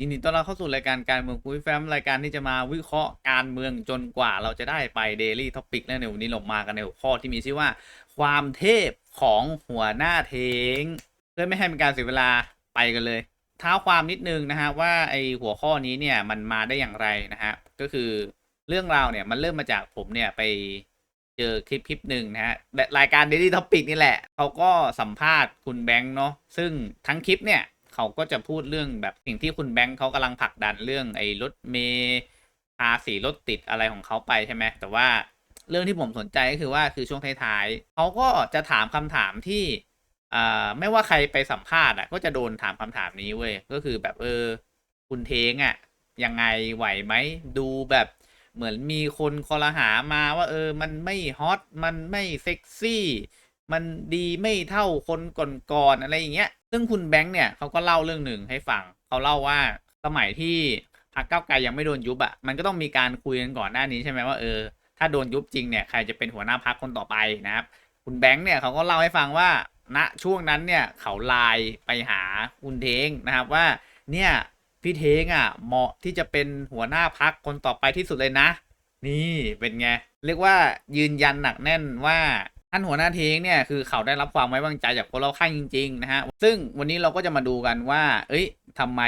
ยินดีต้อนรับเข้าสู่รายการการเมืองคุยแฟมรายการที่จะมาวิเคราะห์การเมืองจนกว่าเราจะได้ไป Daily Topic และในวันนี้เรามากันในหัวข้อที่มีชื่อว่า ความเทพของหัวหน้าเทงเพื่อไม่ให้เป็นการเสียเวลาไปกันเลยเท้าความนิดนึงนะฮะว่าไอหัวข้อนี้เนี่ยมันมาได้อย่างไรนะฮะก็คือเรื่องราวเนี่ยมันเริ่มมาจากผมเนี่ยไปเจอคลิปคลิปหนึ่งนะฮะและรายการ Daily Topic นี่แหละเขาก็สัมภาษณ์คุณแบงค์เนาะซึ่งทั้งคลิปเนี่ย เขาก็จะพูดเรื่องแบบสิ่งที่คุณแบงค์เขากำลังผลักดันเรื่องไอ้รถเมย์ภาษีรถติดอะไรของเขาไปใช่ไหมแต่ว่าเรื่องที่ผมสนใจก็คือว่าคือช่วงท้ายๆเขาก็จะถามคำถามที่อ่าไม่ว่าใครไปสัมภาษณ์อะ ก็จะโดนถามคำถามนี้เว้ยก็คือแบบเออ คุณเทงอะ ยังไงไหวไหมดูแบบเหมือนมีคนคอรหามาว่า เออ มันไม่ฮอตมันไม่เซ็กซี่ มันดีไม่เท่าคนก่อนๆอะไรอย่างเงี้ย ซึ่งคุณแบงค์เนี่ยเขาก็เล่าเรื่องหนึ่งให้ฟัง เขาเล่าว่าสมัยที่พรรคก้าวไกลยังไม่โดนยุบอะ่ะ มันก็ต้องมีการคุยกันก่อนหน้านี้ใช่ไหมว่าเออ ถ้าโดนยุบจริงเนี่ยใครจะเป็นหัวหน้าพรรคคนต่อไปนะครับ คุณแบงค์เนี่ยเขาก็เล่าให้ฟังว่าณช่วงนั้นเนี่ยเขาไลน์ไปหาคุณเทงนะครับว่าเนี่ยพี่เทงอะเหมาะที่จะเป็นหัวหน้าพักคนต่อไปที่สุดเลยนะ นี่เป็นไงเรียกว่ายืนยันหนักแน่นว่า ท่านหัวหน้าเทงเนี่ยคือเขาได้รับความไว้วางใจจากคนเราข้างจริง ๆ นะฮะ ซึ่งวันนี้เราก็จะมาดูกันว่า เอ้ยทำไม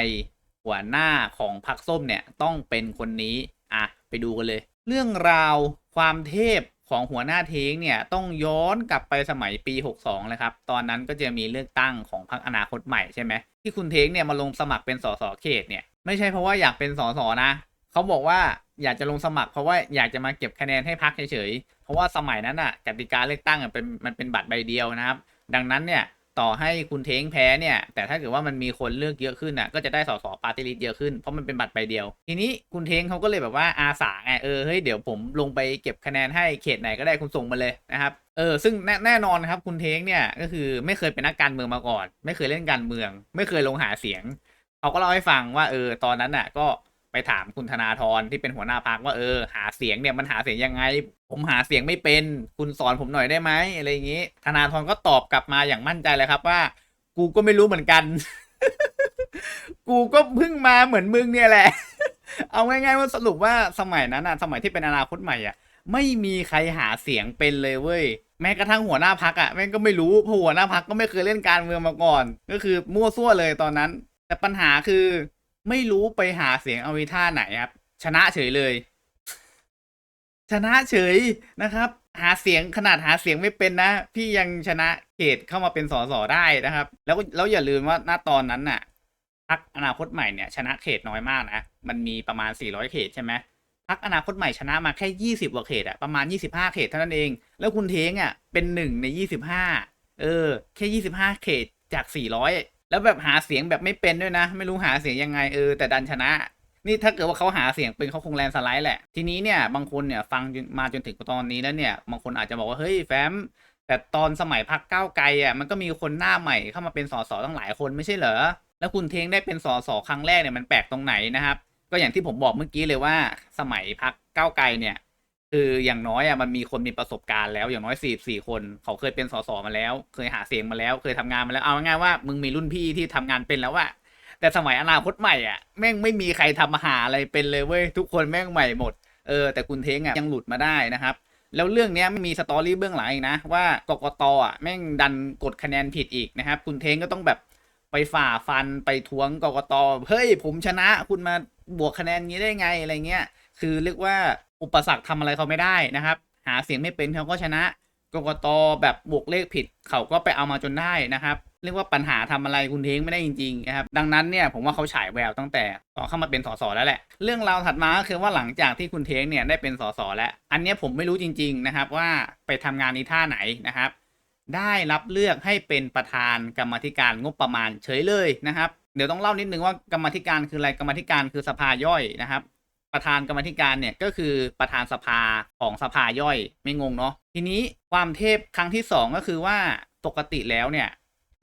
หัวหน้าของพรรคส้มเนี่ยต้องเป็นคนนี้ อะ ไปดูกันเลย เรื่องราวความเทพของหัวหน้าเทงเนี่ยต้องย้อนกลับไปสมัยปี 62 เลยครับ ตอนนั้นก็จะมีเลือกตั้งของพรรคอนาคตใหม่ใช่ไหมที่คุณเทงเนี่ยมาลงสมัครเป็นสสเขตเนี่ยไม่ใช่เพราะว่าอยากเป็นสสนะ เขาบอกว่าอยากจะลงสมัครเพราะว่าอยากจะมาเก็บคะแนนให้พักเฉย ราะว่าสมัยนั้นอะกติกาเลือกตั้งอะเป็นมันเป็นบัตรใบเดียวนะครับ ดังนั้นเนี่ยต่อให้คุณเท้งแพ้เนี่ย แต่ถ้าเกิดว่ามันมีคนเลือกเยอะขึ้นอะ ก็จะได้สสปาร์ตี้ลิสต์เยอะขึ้น เพราะมันเป็นบัตรใบเดียว ทีนี้คุณเท้งเขาก็เลยแบบว่าอาสาไงเออเฮ้ยเดี๋ยวผมลงไปเก็บคะแนนให้เขตไหนก็ได้คุณส่งมาเลยนะครับเออซึ่งแน่แน่นอนครับคุณเท้งเนี่ยก็คือไม่เคยเป็นนักการเมืองมาก่อน ไม่เคยเล่นการเมือง ไม่เคยลงหาเสียงเขาก็เล่าให้ฟังว่าเออตอนนั้นน่ะก็ ไปถามคุณธนาธรที่เป็นหัวหน้าพักว่าเออหาเสียงเนี่ยมันหาเสียงยังไง ผมหาเสียงไม่เป็น คุณสอนผมหน่อยได้ไหมอะไรอย่างงี้ ธนาธรก็ตอบกลับมาอย่างมั่นใจเลยครับว่า กูก็ไม่รู้เหมือนกัน กูก็เพิ่งมาเหมือนมึงเนี่ยแหละ เอาง่ายๆว่าสรุปว่าสมัยนั้นอะสมัยที่เป็นอนาคตใหม่อะไม่มีใครหาเสียงเป็นเลยเว้ยแม้กระทั่งหัวหน้าพักอะแม่งก็ไม่รู้เพราะหัวหน้าพักก็ไม่เคยเล่นการเมืองมาก่อน ก็คือมั่วซั่วเลยตอนนั้น แต่ปัญหาคือ ไม่รู้ไปหาเสียงเอาวิท่าไหนครับ ชนะเฉยเลย ชนะเฉยนะครับ หาเสียงขนาดหาเสียงไม่เป็นนะ พี่ยังชนะเขตเข้ามาเป็นสสได้นะครับ แล้วแล้วอย่าลืมว่าณตอนนั้นน่ะพักอนาคตใหม่เนี่ย ชนะเขตน้อยมากนะมันมีประมาณ 400 เขตใช่ไหมพักอนาคตใหม่ชนะมาแค่ 20กว่าเขตอะประมาณ 25 เขตเท่านั้นเอง แล้วคุณเทงอะเป็นหนึ่งใน 25 เออ แค่ 25 เขตจาก 400 แล้วแบบหาเสียงแบบไม่เป็นด้วยนะ ไม่รู้หาเสียงยังไงเออแต่ดันชนะ นี่ถ้าเกิดว่าเขาหาเสียงเป็นเขาคงแลนสไลด์แหละ ทีนี้เนี่ยบางคนเนี่ยฟังมาจนถึงตอนนี้แล้วเนี่ยบางคนอาจจะบอกว่าเฮ้ยแฟมแต่ตอนสมัยพักก้าวไกลอะมันก็มีคนหน้าใหม่เข้ามาเป็นสสตั้งหลายคนไม่ใช่เหรอแล้วคุณเทงได้เป็นสสครั้งแรกเนี่ยมันแปลกตรงไหนนะครับ ก็อย่างที่ผมบอกเมื่อกี้เลยว่า สมัยพักก้าวไกลเนี่ย คืออย่างน้อยอะมันมีคนมีประสบการณ์แล้วอย่างน้อยสี่สี่คน เขาเคยเป็นสสมาแล้ว เคยหาเสียงมาแล้ว เคยทำงานมาแล้วเอาง่ายๆว่ามึงมีรุ่นพี่ที่ทำงานเป็นแล้วว่าแต่สมัยอนาคตใหม่อะแม่งไม่มีใครทำอาหาอะไรเป็นเลยเว้ยทุกคนแม่งใหม่หมดเออแต่คุณเท้งอะยังหลุดมาได้นะครับ แล้วเรื่องนี้ไม่มีสตอรี่เบื้องหลังอีกนะ ว่ากกตอะแม่งดันกดคะแนนผิดอีกนะครับ คุณเท้งก็ต้องแบบไปฝ่าฟันไปทวงกกตเฮ้ยผมชนะคุณมาบวกคะแนนงี้ได้ไงอะไรเงี้ยคือเรียกว่า อุปสรรคทำอะไรเขาไม่ได้นะครับ หาเสียงไม่เป็นเขาก็ชนะกกตแบบบวกเลขผิดเขาก็ไปเอามาจนได้นะครับ เรียกว่าปัญหาทำอะไรคุณเทงไม่ได้จริงๆนะครับดังนั้นเนี่ยผมว่าเขาฉายแววตั้งแต่ตอนเข้ามาเป็นสสแล้วแหละ เรื่องราวถัดมาก็คือว่าหลังจากที่คุณเทงเนี่ยได้เป็นสสแล้ว อันนี้ผมไม่รู้จริง ๆนะครับว่าไปทำงานในท่าไหนนะครับ ได้รับเลือกให้เป็นประธานกรรมธิการงบประมาณเฉยเลยนะครับ เดี๋ยวต้องเล่านิดนึงว่ากรรมธิการคืออะไรกรรมธิการคือสภาย่อยนะครับ ประธานกรรมธิการเนี่ยก็คือประธานสภาของสภาย่อยไม่งงเนาะทีนี้ความเทพครั้งที่สองก็คือว่าปกติแล้วเนี่ย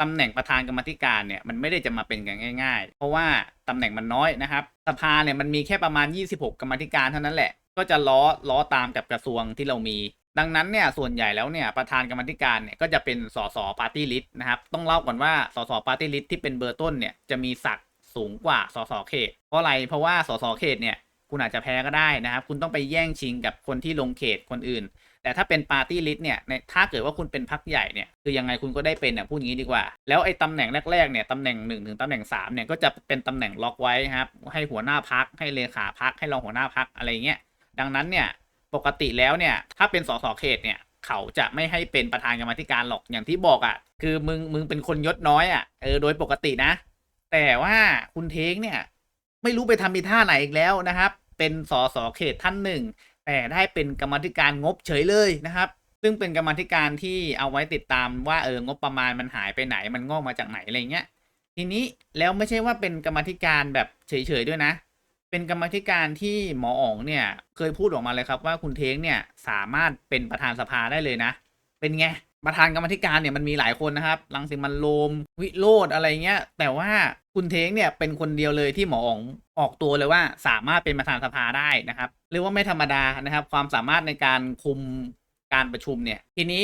ตำแหน่งประธานกรรมธิการเนี่ยมันไม่ได้จะมาเป็นกันง่าย ๆ เพราะว่าตำแหน่งมันน้อยนะครับ สภาเนี่ยมันมีแค่ประมาณ 26 กรรมธิการเท่านั้นแหละ ก็จะล้อล้อตามกับกระทรวงที่เรามี ดังนั้นเนี่ยส่วนใหญ่แล้วเนี่ยประธานกรรมธิการเนี่ยก็จะเป็นสสปาร์ตี้ลิสต์นะครับต้องเล่าก่อนว่าสสปาร์ตี้ลิสต์ที่เป็นเบอร์ต้นเนี่ยจะมีศักดิ์สูงกว่าสสเขตเพราะอะไรเพราะว่าสสเขตเนี่ย คุณอาจจะแพ้ก็ได้นะครับ คุณต้องไปแย่งชิงกับคนที่ลงเขตคนอื่น แต่ถ้าเป็นปาร์ตี้ลิสต์เนี่ยถ้าเกิดว่าคุณเป็นพักใหญ่เนี่ยคือยังไงคุณก็ได้เป็นอะพูดงี้ดีกว่า แล้วไอ้ตำแหน่งแรกๆเนี่ยตำแหน่งหนึ่งถึงตำแหน่งสามเนี่ยก็จะเป็นตำแหน่งล็อกไว้ครับให้หัวหน้าพักให้เลขาพักให้รองหัวหน้าพักอะไรเงี้ยดังนั้นเนี่ยปกติแล้วเนี่ยถ้าเป็นสสเขตเนี่ยเขาจะไม่ให้เป็นประธานกรรมธิการหรอกอย่างที่บอกอะ คือมึงมึงเป็นคนยศน้อยอะเออโดยปกตินะ แต่ว่าคุณเทงเนี่ย ไม่รู้ไปทำมีท่าไหนอีกแล้วนะครับ เป็นสสเขตท่านหนึ่ง แต่ได้เป็นกรรมธิการงบเฉยเลยนะครับ ซึ่งเป็นกรรมธิการที่เอาไว้ติดตามว่าเอองบประมาณมันหายไปไหนมันงอกมาจากไหนอะไรเงี้ยทีนี้แล้วไม่ใช่ว่าเป็นกรรมธิการแบบเฉยๆด้วยนะ เป็นกรรมธิการที่หมออ๋องเนี่ยเคยพูดออกมาเลยครับว่าคุณเท้งเนี่ยสามารถเป็นประธานสภาได้เลยนะ เป็นไง ประธานกรรมธิการเนี่ยมันมีหลายคนนะครับรังสิมันโรมวิโรดอะไรเงี้ย แต่ว่าคุณเท้งเนี่ยเป็นคนเดียวเลยที่หมอองออกตัวเลยว่าสามารถเป็นประธานสภาได้นะครับเรียกว่าไม่ธรรมดานะครับ ความสามารถในการคุมการประชุมเนี่ย ทีนี้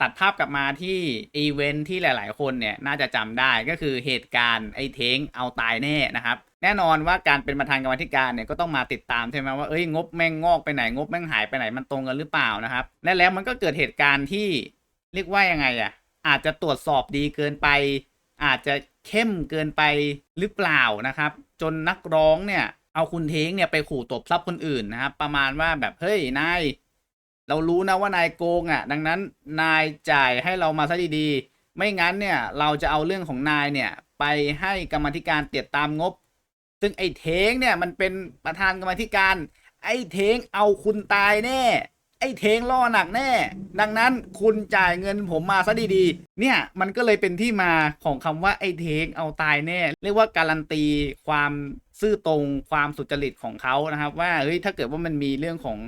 ตัดภาพกลับมาที่อีเวนท์ที่หลาย ๆ คนเนี่ยน่าจะจำได้ก็คือเหตุการณ์ไอ้เท้งเอาตายแน่นะครับ แน่นอนว่าการเป็นประธานกรรมธิการเนี่ยก็ต้องมาติดตามใช่ไหมว่าเอ้ยงบแม่งงอกไปไหนงบแม่งหายไปไหนมันตรงกันหรือเปล่านะครับและแล้วมันก็เกิดเหตุการณ์ที่ เรียกว่ายังไงอะ อาจจะตรวจสอบดีเกินไป อาจจะเข้มเกินไปหรือเปล่านะครับ จนนักร้องเนี่ย เอาคุณเท้งเนี่ยไปขู่ตบทรัพย์คนอื่นนะครับ ประมาณว่าแบบเฮ้ยนายเรารู้นะว่านายโกงอะ ดังนั้นนายจ่ายให้เรามาซะดีๆไม่งั้นเนี่ยเราจะเอาเรื่องของนายเนี่ยไปให้กรรมธิการเตียดตามงบ ซึ่งไอ้เท้งเนี่ยมันเป็นประธานกรรมธิการ ไอ้เท้งเอาคุณตายแน่ ไอ้เทงล่อหนักแน่ ดังนั้นคุณจ่ายเงินผมมาซะดีๆ เนี่ยมันก็เลยเป็นที่มาของคำว่าไอ้เทงเอาตายแน่ เรียกว่าการันตีความซื่อตรงความสุจริตของเขานะครับ ว่าเฮ้ยถ้าเกิดว่ามันมีเรื่องของ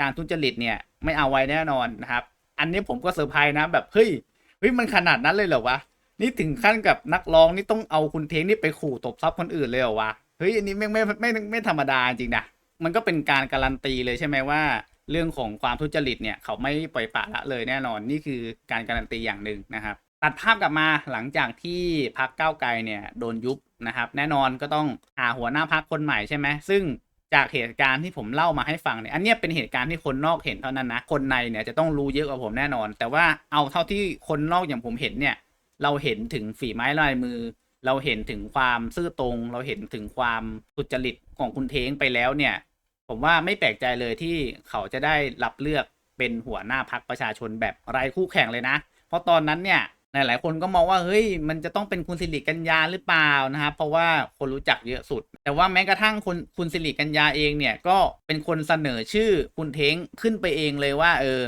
การทุจริตเนี่ยไม่เอาไว้แน่นอนนะครับ อันนี้ผมก็เซอร์ไพรส์นะแบบเฮ้ยเฮ้ยมันขนาดนั้นเลยเหรอวะนี่ถึงขั้นกับนักร้องนี่ต้องเอาคุณเทงนี่ไปขู่ตบทรัพย์คนอื่นเลยเหรอวะเฮ้ยอันนี้ไม่ไม่ไม่ไม่ไม่ธรรมดาจริงนะมันก็เป็นการการันตีเลยใช่ไหมว่า เรื่องของความทุจริตเนี่ยเขาไม่ปล่อยปละละเลยแน่นอนนี่คือการการันตีอย่างหนึ่งนะครับตัดภาพกลับมาหลังจากที่พักเก้าไกลเนี่ยโดนยุบนะครับ แน่นอนก็ต้องหาหัวหน้าพักคนใหม่ใช่ไหมซึ่งจากเหตุการณ์ที่ผมเล่ามาให้ฟังเนี่ยอันนี้เป็นเหตุการณ์ที่คนนอกเห็นเท่านั้นนะคนในเนี่ยจะต้องรู้เยอะกว่าผมแน่นอน แต่ว่าเอาเท่าที่คนนอกอย่างผมเห็นเนี่ยเราเห็นถึงฝีไม้ลายมือ เราเห็นถึงความซื่อตรง เราเห็นถึงความสุจริตของคุณเทงไปแล้วเนี่ย ผมว่าไม่แปลกใจเลยที่เขาจะได้รับเลือกเป็นหัวหน้าพักประชาชนแบบไร้คู่แข่งเลยนะ เพราะตอนนั้นเนี่ยหลายๆคนก็มองว่าเฮ้ยมันจะต้องเป็นคุณสิริกัญญาหรือเปล่านะครับเพราะว่าคนรู้จักเยอะสุด แต่ว่าแม้กระทั่งคุณคุณสิริกัญญาเองเนี่ยก็เป็นคนเสนอชื่อคุณเท้งขึ้นไปเองเลยว่าเออ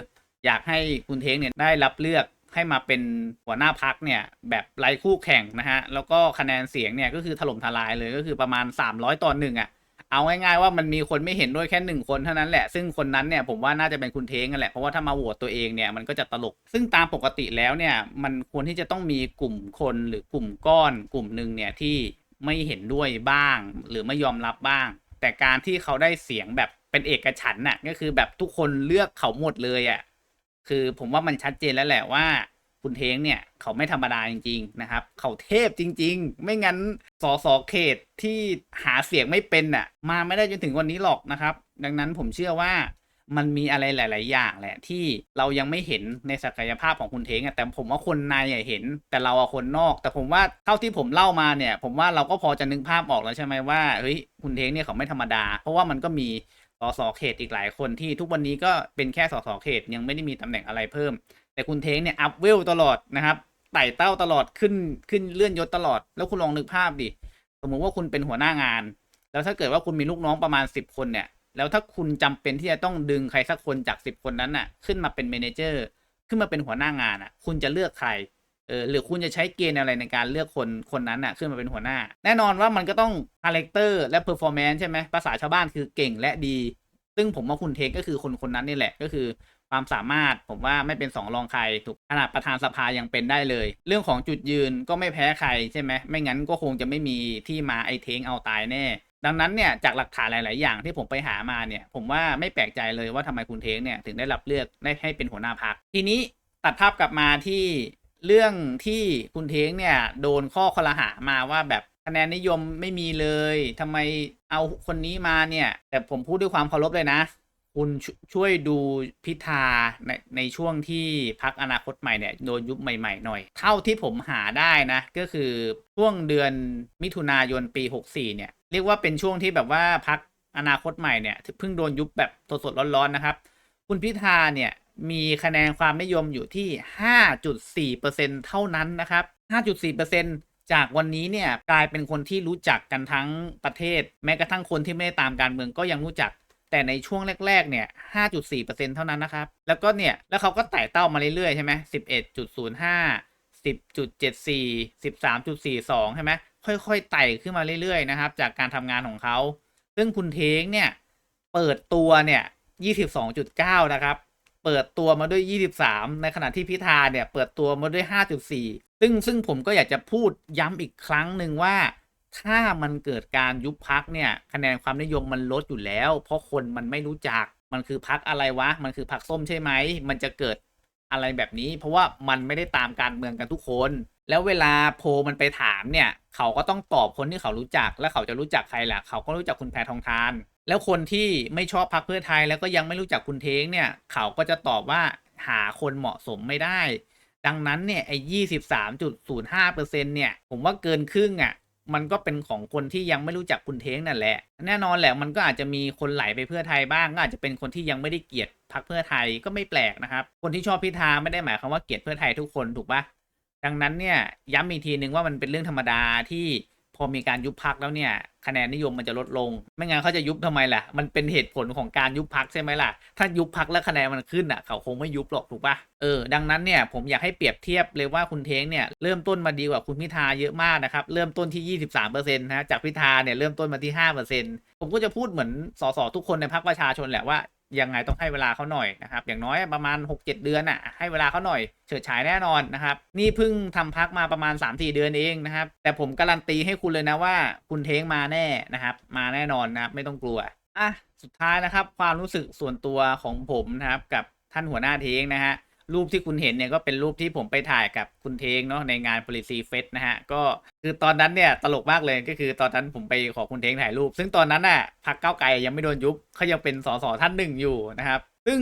อยากให้คุณเท้งเนี่ยได้รับเลือกให้มาเป็นหัวหน้าพักเนี่ยแบบไร้คู่แข่งนะฮะแล้วก็คะแนนเสียงเนี่ยก็คือถล่มทลายเลยก็คือประมาณ 300ต่อหนึ่งอะ เอาง่ายๆว่ามันมีคนไม่เห็นด้วยแค่หนึ่งคนเท่านั้นแหละ ซึ่งคนนั้นเนี่ยผมว่าน่าจะเป็นคุณเท้งกันแหละ เพราะว่าถ้ามาโหวตตัวเองเนี่ยมันก็จะตลก ซึ่งตามปกติแล้วเนี่ยมันควรที่จะต้องมีกลุ่มคนหรือกลุ่มก้อนกลุ่มหนึ่งเนี่ยที่ไม่เห็นด้วยบ้าง หรือไม่ยอมรับบ้าง แต่การที่เขาได้เสียงแบบเป็นเอกฉันน่ะก็คือแบบทุกคนเลือกเขาหมดเลยอะคือผมว่ามันชัดเจนแล้วแหละว่า คุณเท้งเนี่ยเขาไม่ธรรมดาจริง ๆ นะครับ เขาเทพจริง ๆ ไม่งั้นสสเขตที่หาเสียงไม่เป็นน่ะ มาไม่ได้จนถึงวันนี้หรอกนะครับ ดังนั้นผมเชื่อว่ามันมีอะไรหลาย ๆ อย่างแหละ ที่เรายังไม่เห็นในศักยภาพของคุณเทงอะแต่ผมว่าคนในเห็น แต่เราอะคนนอก แต่ผมว่าเท่าที่ผมเล่ามาเนี่ย ผมว่าเราก็พอจะนึกภาพออกแล้วใช่ไหมว่าเฮ้ยคุณเทงเนี่ยเขาไม่ธรรมดา เพราะว่ามันก็มีสสเขตอีกหลายคนที่ทุกวันนี้ก็เป็นแค่สสเขตยังไม่ได้มีตำแหน่งอะไรเพิ่ม แต่คุณเทงเนี่ยอัพเวลตลอดนะครับไต่เต้าตลอดขึ้นขึ้นเลื่อนยศตลอด แล้วคุณลองนึกภาพดิสมมุติว่าคุณเป็นหัวหน้างาน แล้วถ้าเกิดว่าคุณมีลูกน้องประมาณ10คนเนี่ยแล้วถ้าคุณจำเป็นที่จะต้องดึงใครสักคนจาก10คนนั้นน่ะ ขึ้นมาเป็นเมนเจอร์ขึ้นมาเป็นหัวหน้างานอะ คุณจะเลือกใครเออหรือคุณจะใช้เกณฑ์อะไรในการเลือกคนคนนั้นน่ะ ขึ้นมาเป็นหัวหน้า แน่นอนว่ามันก็ต้องคาแรคเตอร์และเพอร์ฟอร์แมนซ์ใช่ไหมภาษาชาวบ้านคือเก่งและดี ซึ่งผมว่าคุณเทคก็คือคนคนนั้นนี่แหละก็คือ ความสามารถผมว่าไม่เป็นสองรองใครถูกขนาดประธานสภายังเป็นได้เลย เรื่องของจุดยืนก็ไม่แพ้ใครใช่ไหมไม่งั้นก็คงจะไม่มีที่มาไอเทงเอาตายแน่ ดังนั้นเนี่ยจากหลักฐานหลาย ๆ อย่างที่ผมไปหามาเนี่ย ผมว่าไม่แปลกใจเลยว่าทำไมคุณเทงเนี่ยถึงได้รับเลือกได้ให้เป็นหัวหน้าพักทีนี้ตัดภาพกลับมาที่เรื่องที่คุณเทงเนี่ยโดนข้อคอรหามาว่าแบบคะแนนนิยมไม่มีเลยทำไมเอาคนนี้มาเนี่ย แต่ผมพูดด้วยความเคารพเลยนะ คุณชช่วยดูพิธาในในช่วงที่พักอนาคตใหม่เนี่ยโดนยุบใหม่ๆหน่อย เท่าที่ผมหาได้นะ ก็คือช่วงเดือนมิถุนายนปี 64 เนี่ย เรียกว่าเป็นช่วงที่แบบว่าพักอนาคตใหม่เนี่ยเพิ่งโดนยุบแบบสดๆร้อนๆนะครับ คุณพิธาเนี่ยมีคะแนนความนิยมอยู่ที่ 5.4%เท่านั้นนะครับ 5.4%จากวันนี้เนี่ยกลายเป็นคนที่รู้จักกันทั้งประเทศ แม้กระทั่งคนที่ไม่ได้ตามการเมืองก็ยังรู้จัก แต่ในช่วงแรก ๆ เนี่ย 5.4%เท่านั้นนะครับ แล้วก็เนี่ย แล้วเขาก็ไต่เต้ามาเรื่อย ๆ ใช่ไหม11.05 10.74 13.42 ใช่ไหมค่อย ๆ ไต่ขึ้นมาเรื่อย ๆ นะครับ จากการทำงานของเขา ซึ่งคุณเทงเนี่ย เปิดตัวเนี่ย 22.9 นะครับ เปิดตัวมาด้วย 23 ในขณะที่พิธาเนี่ย เปิดตัวมาด้วย 5.4 ซึ่งซึ่งผมก็อยากจะพูดย้ำอีกครั้งหนึ่งว่า ถ้ามันเกิดการยุบพักเนี่ย คะแนนความนิยมมันลดอยู่แล้ว เพราะคนมันไม่รู้จักมันคือพักอะไรวะ มันคือพักส้มใช่ไหม มันจะเกิดอะไรแบบนี้ เพราะว่ามันไม่ได้ตามการเมืองกันทุกคน แล้วเวลาโพมันไปถามเนี่ย เขาก็ต้องตอบคนที่เขารู้จัก แล้วเขาจะรู้จักใครล่ะ เขาก็รู้จักคุณแพทองทาน แล้วคนที่ไม่ชอบพักเพื่อไทยแล้วก็ยังไม่รู้จักคุณเท้งเนี่ย เขาก็จะตอบว่าหาคนเหมาะสมไม่ได้ ดังนั้นเนี่ยไอ้ยี่สิบสามจุดศูนย์ห้าเปอร์เซ็นเนี่ย ผมว่าเกินครึ่งอะ่ะ มันก็เป็นของคนที่ยังไม่รู้จักคุณเท้งนั่นแหละ แน่นอนแหละมันก็อาจจะมีคนไหลไปเพื่อไทยบ้างก็อาจจะเป็นคนที่ยังไม่ได้เกลียดพักเพื่อไทยก็ไม่แปลกนะครับ คนที่ชอบพิธาไม่ได้หมายความว่าเกลียดเพื่อไทยทุกคนถูกปะดังนั้นเนี่ยย้ำอีกทีนึงว่ามันเป็นเรื่องธรรมดาที่ พอมีการยุบพักแล้วเนี่ย คะแนนนิยมมันจะลดลง ไม่งั้นเขาจะยุบทำไมล่ะ มันเป็นเหตุผลของการยุบพักใช่ไหมล่ะ ถ้ายุบพักแล้วคะแนนมันขึ้นอะ เขาคงไม่ยุบหรอกถูกปะเออ ดังนั้นเนี่ยผมอยากให้เปรียบเทียบเลยว่าคุณเท้งเนี่ยเริ่มต้นมาดีกว่าคุณพิธาเยอะมากนะครับ เริ่มต้นที่ 23%นะจากพิธาเนี่ยเริ่มต้นมาที่ 5%ผมก็จะพูดเหมือนสสทุกคนในพรรคประชาชนแหละว่า ยังไงต้องให้เวลาเขาหน่อยนะครับ อย่างน้อยประมาณ 6-7 เดือนอะให้เวลาเขาหน่อยเฉิดฉายแน่นอนนะครับ นี่เพิ่งทำพักมาประมาณ 3-4 เดือนเองนะครับ แต่ผมการันตีให้คุณเลยนะว่า คุณเท้งมาแน่นะครับ มาแน่นอนนะครับ ไม่ต้องกลัวอะสุดท้ายนะครับ ความรู้สึกส่วนตัวของผมนะครับ กับท่านหัวหน้าเท้งนะฮะ รูปที่คุณเห็นเนี่ยก็เป็นรูปที่ผมไปถ่ายกับคุณเทงเนาะในงาน Policy Fest นะฮะ ก็คือตอนนั้นเนี่ยตลกมากเลยก็คือตอนนั้นผมไปขอคุณเทงถ่ายรูป ซึ่งตอนนั้นน่ะพักเก้าไกลยังไม่โดนยุบเขายังเป็นสสท่านหนึ่งอยู่นะครับซึ่ง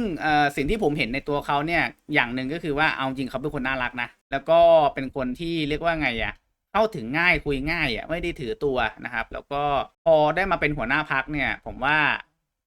สิ่งที่ผมเห็นในตัวเขาเนี่ยอย่างหนึ่งก็คือว่าเอาจริงเขาเป็นคนน่ารักนะแล้วก็เป็นคนที่เรียกว่าไงอะเข้าถึงง่ายคุยง่ายอะไม่ได้ถือตัวนะครับ แล้วก็พอได้มาเป็นหัวหน้าพักเนี่ย ผมว่า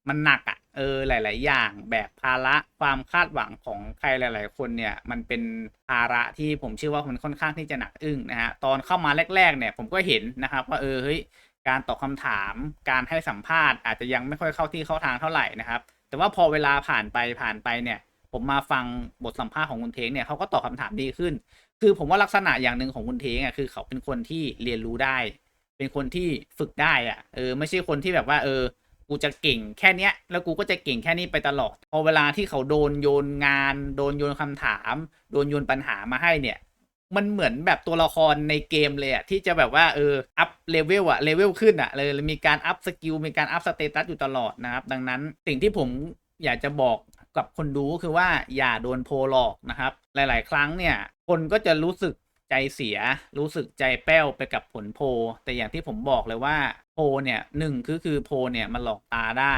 มันหนักอะ เออหลาย ๆ อย่างแบกภาระความคาดหวังของใครหลาย ๆ คนเนี่ย มันเป็นภาระที่ผมเชื่อว่ามันค่อนข้างที่จะหนักอึ้งนะฮะตอนเข้ามาแรก ๆ เนี่ยผมก็เห็นนะครับว่าเออเฮ้ยการตอบคำถามการให้สัมภาษณ์อาจจะยังไม่ค่อยเข้าที่เข้าทางเท่าไหร่นะครับ แต่ว่าพอเวลาผ่านไปผ่านไปเนี่ย ผมมาฟังบทสัมภาษณ์ของคุณเทงเนี่ยเขาก็ตอบคำถามดีขึ้น คือผมว่าลักษณะอย่างหนึ่งของคุณเทงอะคือเขาเป็นคนที่เรียนรู้ได้ เป็นคนที่ฝึกได้อะเออไม่ใช่คนที่แบบว่าเออ กูจะเก่งแค่เนี้ย แล้วกูก็จะเก่งแค่นี้ไปตลอด พอเวลาที่เขาโดนโยนงาน โดนโยนคำถาม โดนโยนปัญหามาให้เนี่ย มันเหมือนแบบตัวละครในเกมเลยอะที่จะแบบว่าเอออัพเลเวลอะเลเวลขึ้นอะเลยมีการอัพสกิลมีการอัพสเตตัสอยู่ตลอดนะครับ ดังนั้นสิ่งที่ผมอยากจะบอกกับคนดูก็คือว่าอย่าโดนโพลหลอกนะครับ หลาย ๆ ครั้งเนี่ย คนก็จะรู้สึก ใจเสียรู้สึกใจแป้วไปกับผลโพ แต่อย่างที่ผมบอกเลยว่าโพเนี่ยหนึ่งคือคือโพเนี่ยมันหลอกตาได้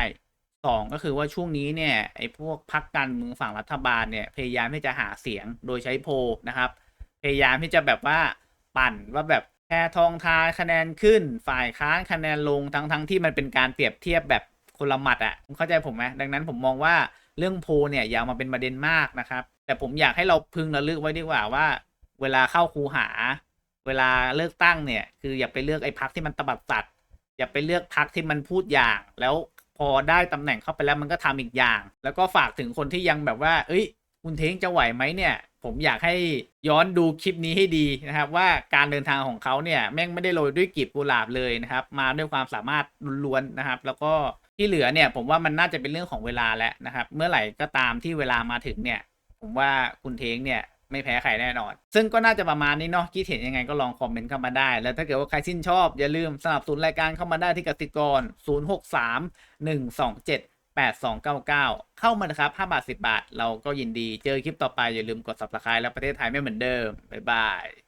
สองก็คือว่าช่วงนี้เนี่ยไอ้พวกพักการเมืองฝั่งรัฐบาลเนี่ยพยายามที่จะหาเสียงโดยใช้โพนะครับ พยายามที่จะแบบว่าปั่นว่าแบบแพทองทานคะแนนขึ้น ฝ่ายค้านคะแนนลงทั้งทั้งที่มันเป็นการเปรียบเทียบแบบคนละหมัดอะ่ะเข้าใจผมไหมดังนั้นผมมองว่าเรื่องโพเนี่ยอย่าเอามาเป็นประเด็นมากนะครับ แต่ผมอยากให้เราพึงระลึกไว้ดีกว่าว่า เวลาเข้าคูหา เวลาเลือกตั้งเนี่ย คืออย่าไปเลือกไอ้พักที่มันตบัดสัตว์อย่าไปเลือกพักที่มันพูดอย่าง แล้วพอได้ตำแหน่งเข้าไปแล้วมันก็ทำอีกอย่าง แล้วก็ฝากถึงคนที่ยังแบบว่า เอ้ย คุณเท้งจะไหวไหมเนี่ย ผมอยากให้ย้อนดูคลิปนี้ให้ดีนะครับ ว่าการเดินทางของเขาเนี่ยแม่งไม่ได้โรยด้วยกีบกุหลาบเลยนะครับ มาด้วยความสามารถล้วนๆนะครับ แล้วก็ที่เหลือเนี่ยผมว่ามันน่าจะเป็นเรื่องของเวลาแล้วนะครับ เมื่อไหร่ก็ตามที่เวลามาถึงเนี่ย ผมว่าคุณเท้งเนี่ย ไม่แพ้ใครแน่นอน ซึ่งก็น่าจะประมาณนี้เนาะคิดเห็นยังไงก็ลองคอมเมนต์เข้ามาได้ แล้วถ้าเกิดว่าใครชื่นชอบ อย่าลืมสนับสนุนรายการเข้ามาได้ที่กสิกร 063 127 8299 เข้ามานะครับ 5 บาท 10 บาท เราก็ยินดี เจอคลิปต่อไปอย่าลืมกด subscribe แล้วประเทศไทยไม่เหมือนเดิม บ๊ายบาย